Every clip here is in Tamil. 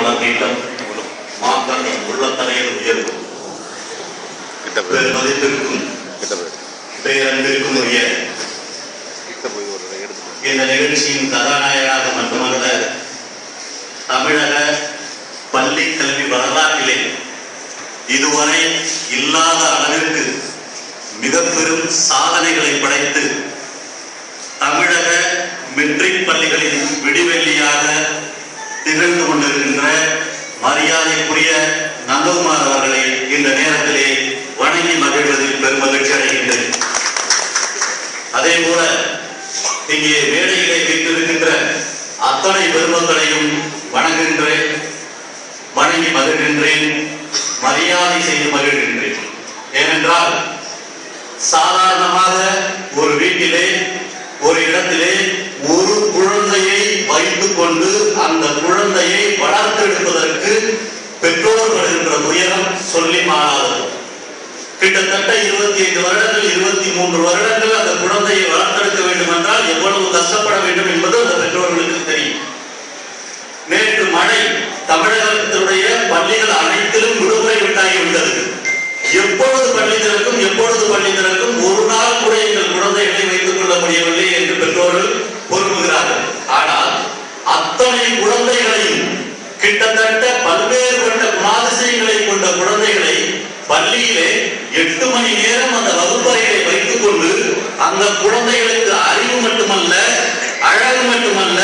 மலர்நீட்டம் மாந்தர் உள்ளத்தனையில் உயர்வு கிட்ட போய் பெருமதிப்பிற்கும் கிட்ட போய் பேரன்பிற்கும் உரிய இந்த நிகழ்ச்சியின் கதாநாயகனாக மட்டுமல்ல தமிழக பள்ளி கல்வி வரலாற்றிலே இதுவரை இல்லாத அளவிற்கு மிக பெரும் சாதனைகளை படைத்து தமிழக மெட்ரிக் பள்ளிகளின் விடிவெள்ளியாக திகழ்ந்து கொண்டிருக்கின்ற மரியாதைக்குரிய நந்தகுமார் அவர்களை இந்த நேரத்திலே வணங்கி மகிழ்வதில் பெரும் மகிழ்ச்சி அடைகின்றேன். அதே போல இங்கே மேடையிலே வைத்திருக்கின்ற அத்தனை பெருமக்களையும் வணங்குகின்றேன் வணங்கி மகிழ்கின்றேன் மரியாதை செய்து மகிழ்கின்றேன். ஏனென்றால் சாதாரணமாக ஒரு வீட்டிலே ஒரு இடத்திலே ஒரு குழந்தையை வைத்துக் கொண்டு அந்த குழந்தையை வளர்த்தெடுப்பதற்கு பெற்றோர்கள் என்ற துயரம் சொல்லி மாறாது கிட்டத்தட்ட இருபத்தி ஐந்து வருடங்கள் இருபத்தி மூன்று வருடங்கள் அந்த குழந்தையை வளர்த்தெடுக்க வேண்டும் என்றால் எவ்வளவு கஷ்டப்பட வேண்டும் என்பது அந்த பெற்றோர்களுக்கு தெரியும். நேற்று மழை தமிழகத்தினுடைய பள்ளிகள் அனைத்திலும் விடுமுறை விட்டாகிவிட்டது. எப்பொழுது பள்ளி திறக்கும் எப்பொழுது பள்ளி திறக்கும்? ஒரு நாள் கூட எங்கள் குழந்தைகளை வைத்துக் கொள்ள முடியவில்லை என்று பெற்றோர்கள் பொருந்துகிறார்கள் ஆனால் அத்தனை குழந்தைகளையும் கிட்டத்தட்ட பல்வேறுபட்ட குணாதிசயங்களை கொண்ட குழந்தைகளை பள்ளியிலே எட்டு மணி நேரம் அந்த வகுப்பறைகளை வைத்துக் கொண்டு அந்த குழந்தைகளுக்கு அறிவு மட்டுமல்ல அழகு மட்டுமல்ல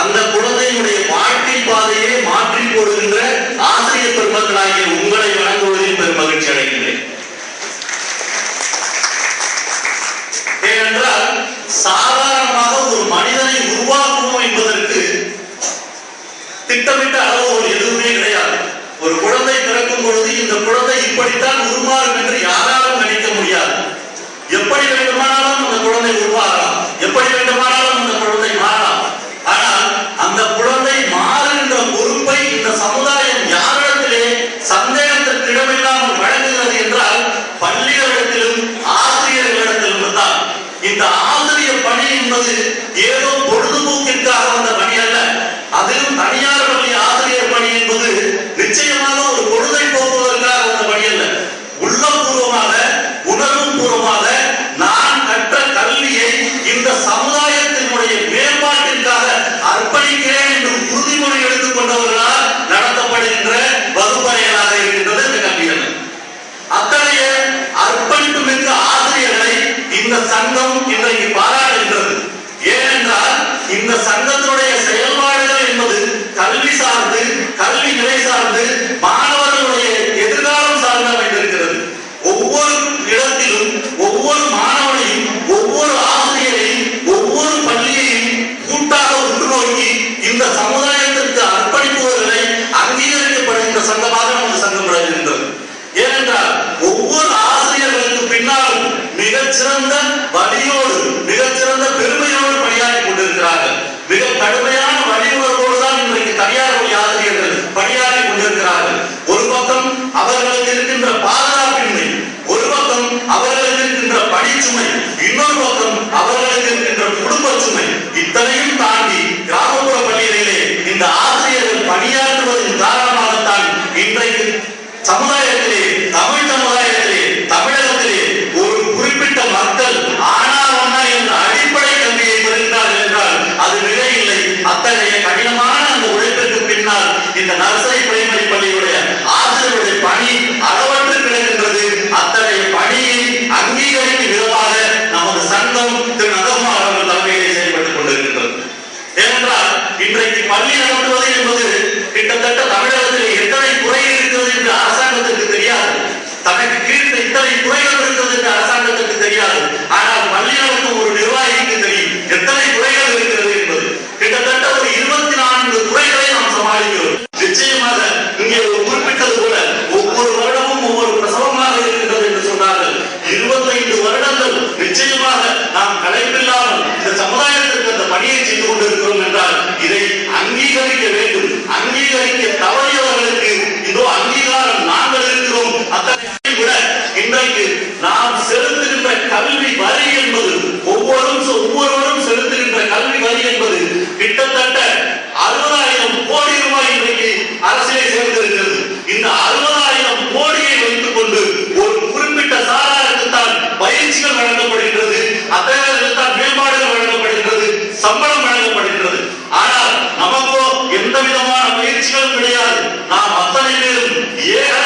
அந்த குழந்தையினுடைய வாழ்க்கை பாதையை மாற்றி போடுகின்ற ஆசிரியர் பெருமக்களாகிய உங்களை வழங்குவதில் பெரும் மகிழ்ச்சி அடைகின்றேன். ஏனென்றால் சாதாரணமாக திட்டமிட்ட அளவுகள் எதுவுமே கிடையாது. ஒரு குழந்தை பிறக்கும் பொழுது இந்த குழந்தை இப்படித்தான் உருமாறும் என்று யாராலும் நினைக்க முடியாது. எப்படி வேண்டுமானாலும் அந்த குழந்தை உருவாகலாம். எப்படி வேண்டுமானாலும் அந்த குழந்தை மாறலாம். ஆனால் அந்த குழந்தை மாறுகின்ற பொறுப்பை இந்த சமுதாயம் யாரிடத்திலே சந்தேகத்திற்கு இடமில்லாமல் வழங்குகிறது என்றால் பள்ளிகளிடத்திலும் ஆசிரியர்களிடத்திலும் தான். இந்த ஆசிரியர் பணி என்பது ஏதோ பொழுதுபோக்கிற்காக வந்த பணி அல்ல. அதிலும் தனியார் பள்ளி ஆசிரியர் பணி என்பது நிச்சயமாக ஒரு பொழுதை போக்குவதற்காக வந்த பணி அல்ல. உள்ளபூர்வமாக உணர்வு பூர்வமாக நான் கற்ற கல்வியை இந்த சமுதாயத்தினுடைய மேம்பாட்டிற்காக அர்ப்பணிக்கிறேன் என்று உறுதிமொழி எடுத்துக் கொண்டவர்களால் நடத்தப்படுகின்ற வகுப்பறைகளாக இருக்கின்றது இந்த கல்விகள் அத்தகைய அர்ப்பணிப்பு மிக்க ஆசிரியர்களை இந்த சங்கம் இன்றைக்கு பாராட்டுகின்றது. ஏனென்றால் இந்த சங்கத்தினுடைய செயல் கல்வி சார்ந்து கல்வி நிலை சார்ந்து மாணவர்களுடைய கல்வி வரி என்பது ஒவ்வொரு ஒவ்வொருவரும் செலுத்துகின்ற கல்வி வரி என்பது கிட்டத்தட்ட அறுபதாயிரம் கோடி ரூபாய் இன்றைக்கு அரசியலை சேர்ந்திருக்கிறது. இந்த அறுபதாயிரம் கோடியை வைத்துக் கொண்டு ஒரு குறிப்பிட்ட சாராருக்கு தான் பயிற்சிகள் வழங்கப்படுகின்றது அத்தகைய தான் மேம்பாடுகள் வழங்கப்படுகின்றது சம்பளம் வழங்கப்படுகின்றது. ஆனால் நமக்கோ எந்த விதமான பயிற்சிகளும் கிடையாது. நாம் அத்தனை பேரும் ஏக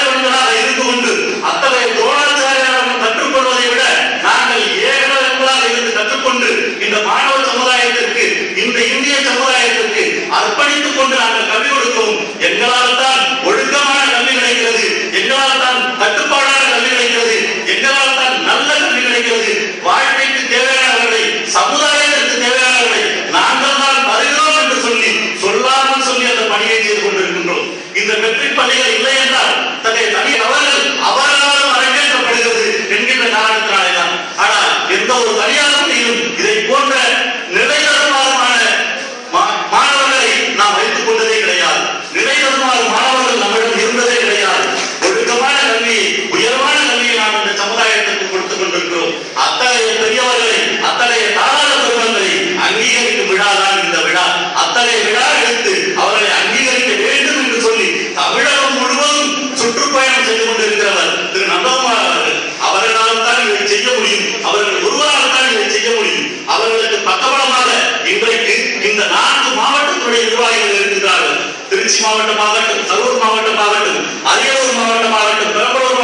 திருச்சி மாவட்டம் ஆகட்டும் கரூர் மாவட்டம் ஆகட்டும் அரியலூர் மாவட்டம் ஆகட்டும் பெரம்பலூர்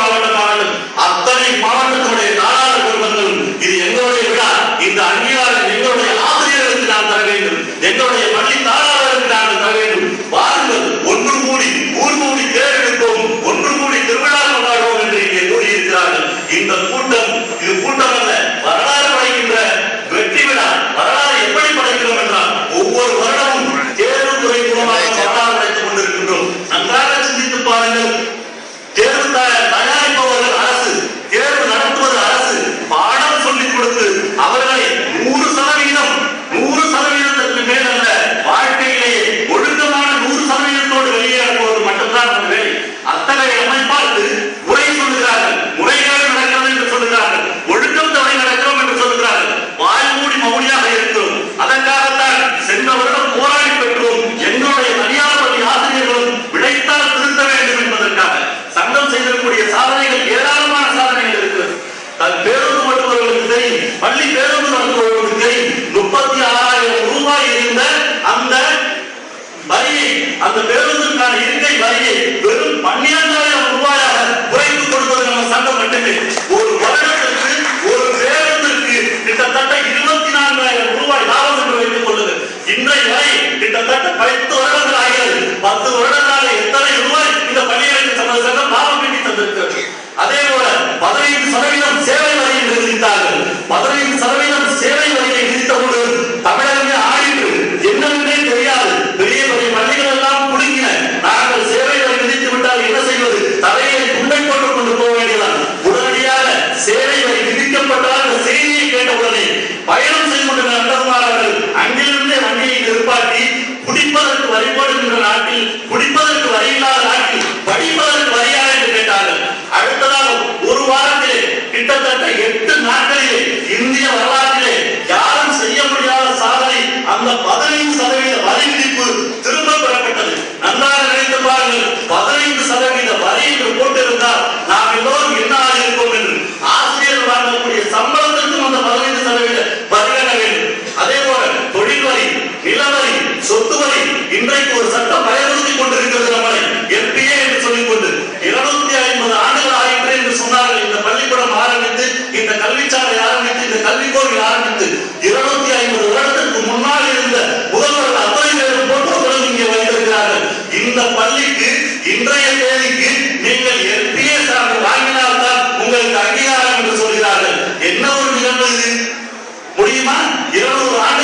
தெரியுமா இருபது ஆண்டு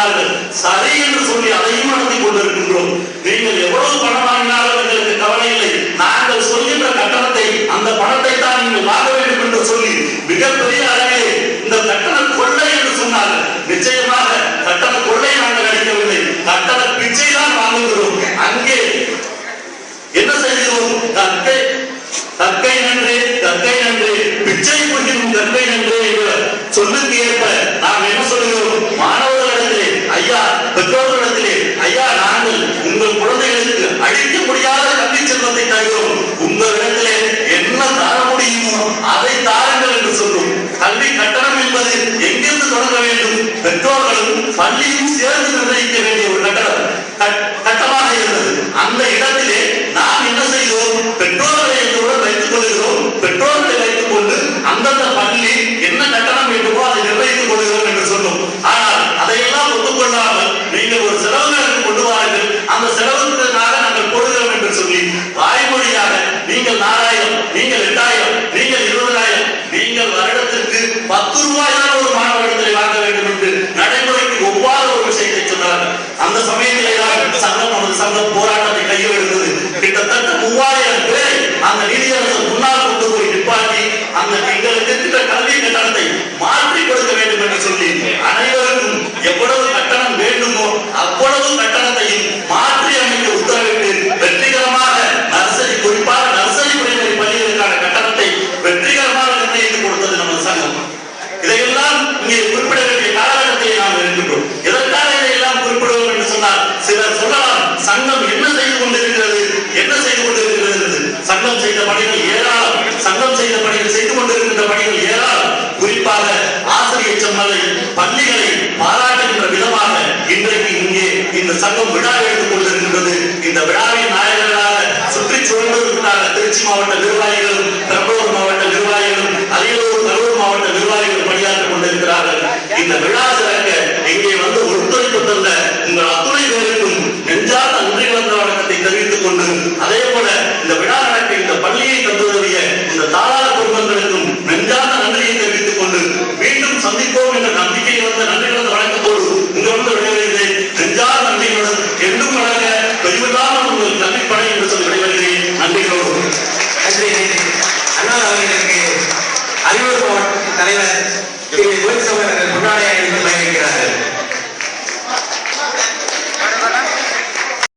சொன்னார்கள். சரி என்று சொல்லி அதையும் நடத்தி கொண்டிருக்கின்றோம். நீங்கள் எவ்வளவு பணம் வாங்கினாலும் எங்களுக்கு கவலை இல்லை. நாங்கள் சொல்கின்ற கட்டணத்தை அந்த பணத்தை தான் நீங்கள் வாங்க வேண்டும் என்று சொல்லி மிகப்பெரிய அளவிலே இந்த கட்டணம் கொள்ளை என்று சொன்னார்கள். நிச்சயமாக கட்டண கொள்ளை நாங்கள் அளிக்கவில்லை. கட்டண பிச்சை தான் வாங்குகிறோம். அங்கே என்ன செய்கிறோம்? தத்தை தத்தை நன்றி தக்கை நன்றி. பிச்சை புரியும் தத்தை நன்றி சொல்லுக்கு ஏற்ப நாம் என்ன சொல்கிறோம்? மாணவர் பெற்றோர்களிடத்திலே ஐயா நாங்கள் உங்கள் குழந்தைகளுக்கு அழிக்க முடியாத கல்வி செல்வத்தை தருகிறோம். உங்களிடத்திலே என்ன தர முடியுமோ அதை தாருங்கள் என்று சொல்லும். கல்வி கட்டணம் என்பது எங்கிருந்து தொடங்க வேண்டும்? பெற்றோர்களும் பள்ளியும் சேர்ந்து நிர்ணயிக்க வேண்டிய ஒரு கட்டணம். പത്ത് രൂപ சங்கம் விழா எடுத்துக் கொண்டிருக்கின்றது இந்த விழாவின் நாயகர்களாக சுற்றி சூழ்ந்திருக்கிறார்கள் திருச்சி மாவட்ட நிர்வாகிகளும் பெரம்பலூர் மாவட்ட நிர்வாகிகளும் அரியலூர் கரூர் மாவட்ட நிர்வாகிகள் பணியாற்றிக் கொண்டிருக்கிறார்கள். இந்த விழா சிறக்க இங்கே வந்து ஒத்துழைப்பு தந்த உங்கள் அத்துணை பேருக்கும் நெஞ்சார்ந்த நன்றி கலந்த வணக்கத்தை தெரிவித்துக் கொண்டு அதே போல இந்த விழா நடக்க இந்த பள்ளியை தந்துதவி